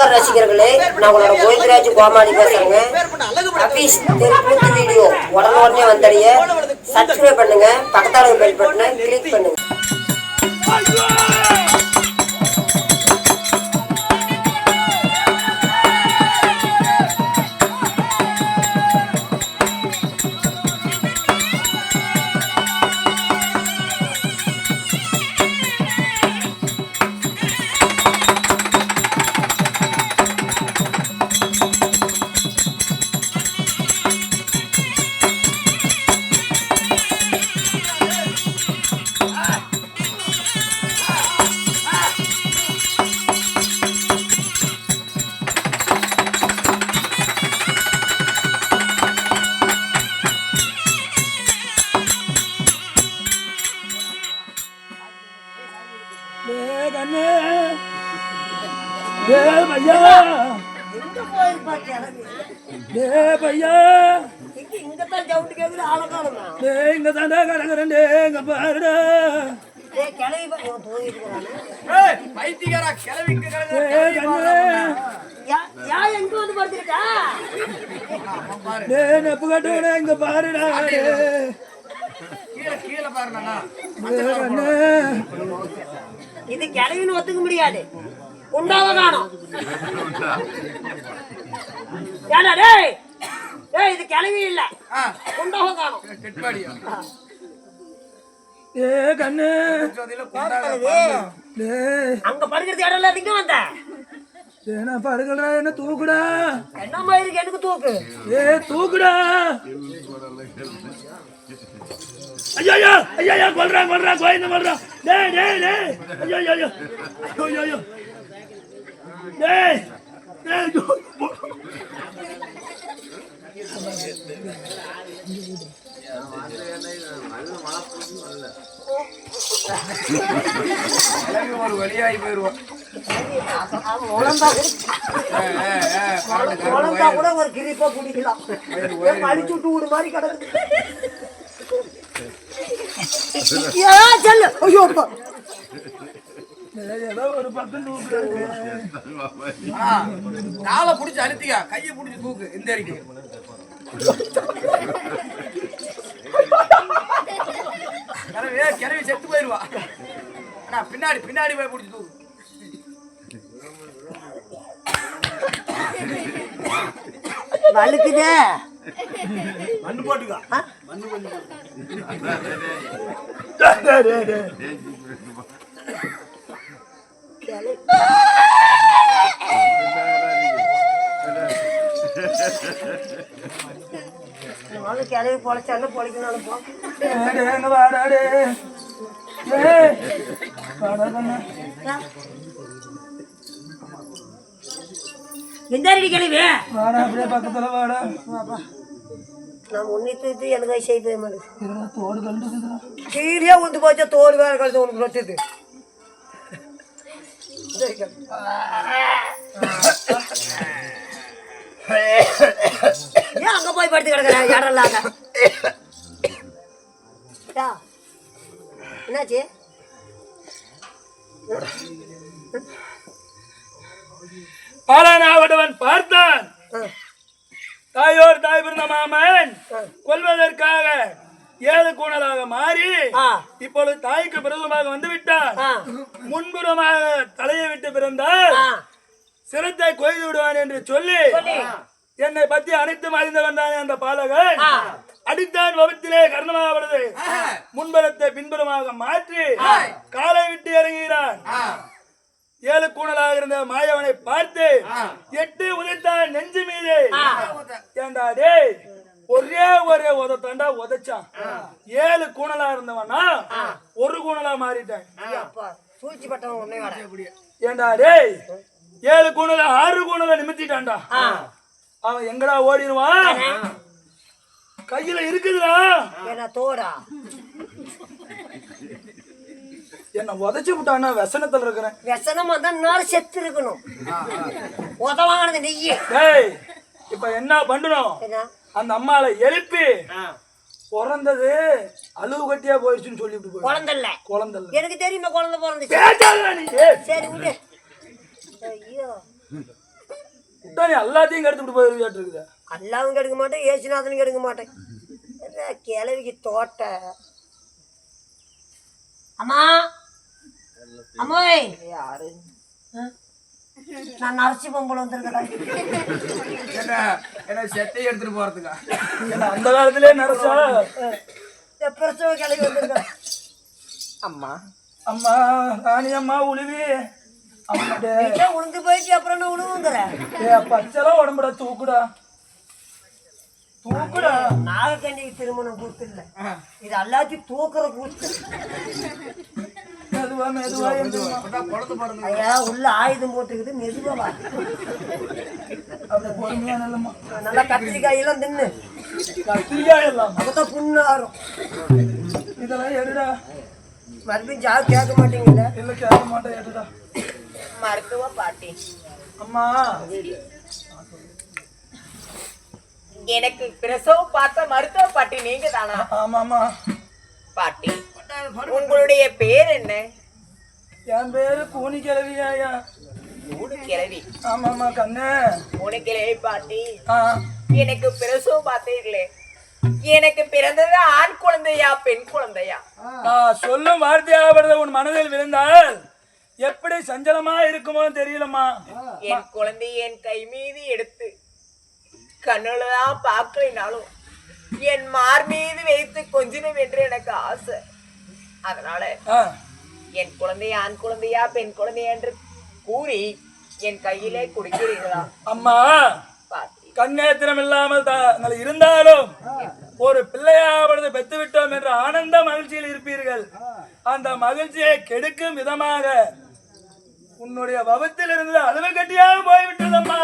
நமஸ்கார் ரசிகர்களே நான் உங்களோட கோவிந்தராஜ் கோமாளி பேசுறேங்க. அபீஸ் தெருக்கூத்து வீடியோ உடனே உடனே வந்தடைய சப்ஸ்கிரைப் பண்ணுங்க பக்கத்தாளர் பெல் பட்டனை கிளிக் பண்ணுங்க. டேய் பையா இங்க பாருடா பாருண்ணா டேய் கண்ணு. இது கிளவின்னு ஒத்துக்க முடியாது உண்டாவ காணும் ஏடா டேய்? டேய் இது கிளவி இல்ல. காணும். டேய் கண்ணு. அங்க படுக்கிறது இடம் இல்ல இங்க வந்த. என்ன தூக்குடா? என்ன மாதிரி எனக்கு தூக்கு? ஏய் தூக்குடா. ஐயோ ஐயோ ஐயோ ஐயோ கொல்றா கொல்றா கோயிந்த கொல்றா. டேய் டேய் டேய். ஐயோ ஐயோ. டேய். ஒரு வழியாகி போயிடுவோம் கூட ஒரு கிரிப்பா குடிக்கலாம் அழிச்சு விட்டு விடு மாதிரி கிடக்கு ஏ, செல்லு ஐயோ காலை புடிச்சு அழுத்திக்க. கையை புடிச்சு தூக்கு இந்த அடிக்கு. கிளவி கிளவி செத்து போயிருவா. அண்ணா பின்னாடி பின்னாடி போய் புடிச்சு தூக்கு. வழுக்குதே மண்ணு போட்டுக்கா. டேய், டேய், டேய். நானும் கிளவி பொழைச்சாலும் பொழைக்கணும் வாடா. எந்த அடி கிளவி அப்படியே பக்கத்துல வாடா. நான் முன்னிட்டு எனக்கு இதுல தோடு கண்டுக்குதுடா. கீழே வந்து போச்சா தோல் வேற கழுத்து உனக்கு வச்சது ஏன் அங்க போய் படுத்து கிடக்குற? இடம் இல்லாத என்னாச்சு? பாலனாவடவன் பார்த்தான். தாயோர் தாய் பிறந்த மாமன். கொல்வதற்காக ஏழு கூணலாக மாறி இப்பொழுது தாய்க்கு பிரதமாக வந்து விட்டான் ஆ, முன்புறமாக தலையை விட்டு பிறந்தால். சிரத்தை கொய்து விடுவான் என்று சொல்லி. என்னை பத்தி அனைத்தும் அறிந்தவன் தானே அந்த பாலகன். அடித்தான் வகுத்திலே கர்ணமாவது முன்புறத்தை பின்புறமாக மாற்றி காலை விட்டு இறங்குகிறான். ஏழு கூணலாக இருந்த மாயவனை பார்த்து எட்டு உதைத்தான் நெஞ்சு மீது. ஏண்டா டேய் ஒரே ஒரே உத உதைச்சான். ஏழு கூணலா இருந்தவனா ஒரு குணலா மாறிட்டேன். ஏண்டா டேய் ஏழு குணல ஆறு கூணல நிமித்திட்டான்டா. அவன் எங்கடா ஓடிடுவான்? கையில இருக்குதுடா. தோடா. என்ன உதச்சு விட்டானா விசனத்துல இருக்கிறேன். விசனமா தான் நேரம் செத்து இருக்கணும். உதவானது நெய்யே. இப்ப என்ன பண்ணணும்? அந்த அம்மாளை எழுப்பி பிறந்தது அழுவு கட்டியா போயிடுச்சுன்னு சொல்லிட்டு போய் குழந்தை இல்ல குழந்தை எனக்கு தெரியுமா குழந்தை பிறந்துச்சு? சரி விடு. ஐயோ. நீ எல்லாத்தையும் கெடுத்துட்டு போயிருவியாட்டு இருக்குது. அல்லாவும் கெடுக்க மாட்டேன் ஏசுநாதனும் கெடுக்க மாட்டேன். என்ன கிழவிக்கு தோட்ட? அம்மா. அம்மாய். யாரு? நான் நரசி பொம்பளை வந்திருக்கடா என்ன என்ன செட்டை எடுத்துட்டு போறதுக்கா? அந்த காலத்திலே நரசா? பிரசவ கிளவி வந்திருக்கா. அம்மா. அம்மா ராணி அம்மா உழுவி. அம்மாடே. ஏன் உளுந்து போயிட்டு அப்புறம் என்ன உழுவுங்கிறேன் ஏ பச்செல்லாம் உடம்புடா தூக்குடா. தூக்குடா. நாகக்கண்ணிக்கு திருமணம் கூத்து இல்ல இது எல்லாத்தையும் தூக்குற கூத்து. மெதுவா மெதுவா ஐயா உள்ள ஆயுதம் போட்டுக்குது மெதுவா வா. நல்லா கத்திரிக்காய் எல்லாம் தின்னு. கத்திரிக்காய் எல்லாம் அப்பதான் புண்ணு ஆறும். இதெல்லாம் எடுடா. மறுபடியும் ஜாப் கேட்க மாட்டீங்கல்ல? இல்ல கேட்க மாட்டேன் எடுடா. மருத்துவ பாட்டி. அம்மா. எனக்கு பிரசவம் பார்த்த மருத்துவ பாட்டி நீங்க தானா ஆமாம்மா பாட்டி. உங்களுடைய பேர் என்ன? என் பேரு கூனி கிழவியாயா கிழவி? ஆமாம்மா கண்ணு. மூணு கிழவி பாட்டி. எனக்கு பிரசவம் பார்த்தீர்களே எனக்கு பிறந்தது ஆண் குழந்தையா பெண் குழந்தையா? சொல்லும் வார்த்தையாவது உன் மனதில் விழுந்தால் எப்படி சஞ்சலமா இருக்குமோ தெரியலம்மா. என் குழந்தையை என் கை மீது எடுத்து கண்ணுலதான் பார்க்கலினாலும் என் மார் மீது வைத்து கொஞ்சினும் என்று எனக்கு ஆசை. அதனால என் குழந்தை ஆண் குழந்தையா பெண் குழந்தையா என்று கூறி என் கையிலே குடிக்கிறீர்களா? அம்மா கண்ணேத்திரம் இல்லாமல் தாங்கள் இருந்தாலும் ஒரு பிள்ளையாவது பெற்று விட்டோம் என்ற ஆனந்த மகிழ்ச்சியில் இருப்பீர்கள். அந்த மகிழ்ச்சியை கெடுக்கும் விதமாக உன்னுடைய வபத்தில் இருந்து அழுவ கட்டியாக போய்விட்டதம்மா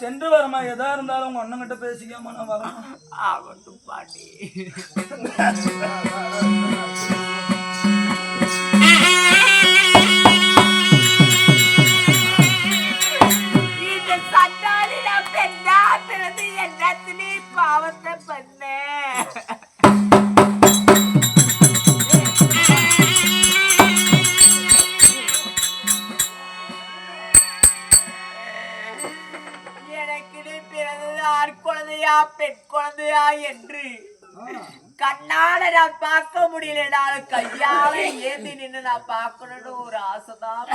சென்று வரமா? எதா இருந்தாலும் உங்க அண்ணங்கிட்ட பேசிக்காம நான் வரேன் ஆகட்டும் பாட்டி. குழந்தையா பெண் குழந்தையா என்று கண்ணால நான் பார்க்க முடியலனாலும் கையால ஏந்தி நின்னு நான் பார்க்கணும்னு ஒரு ஆசைதான்.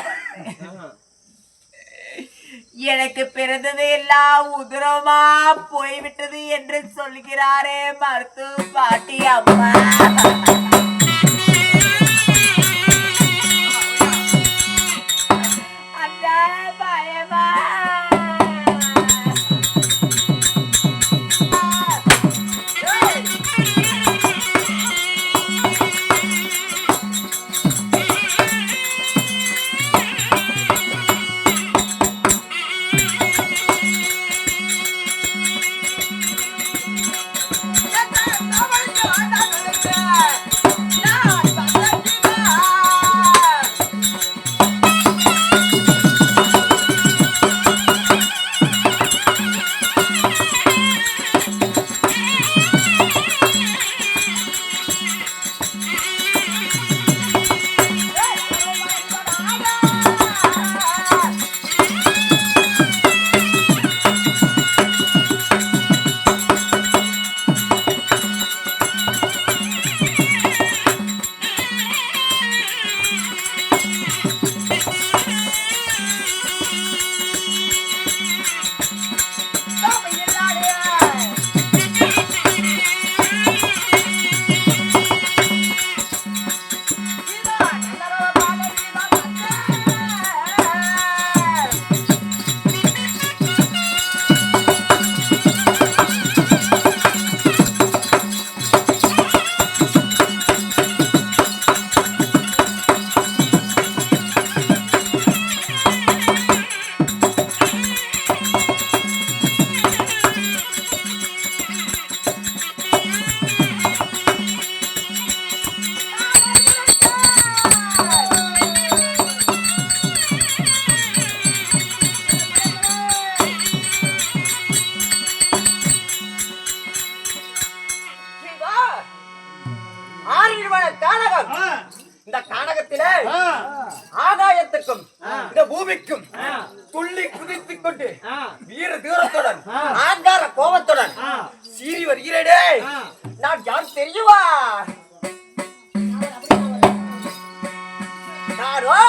எனக்கு பிறந்தது எல்லாம் உதிரமா போய்விட்டது என்று சொல்கிறாரே மருத்துவ பாட்டி அம்மா. இந்த கானகத்திலே ஆகாயத்துக்கும் இந்த பூமிக்கும் துள்ளி குதித்துக் கொண்டு வீர தூரத்துடன் ஆங்கார கோபத்துடன் சீறி வருகிறேடே நான் யார் தெரியுவா நானோ?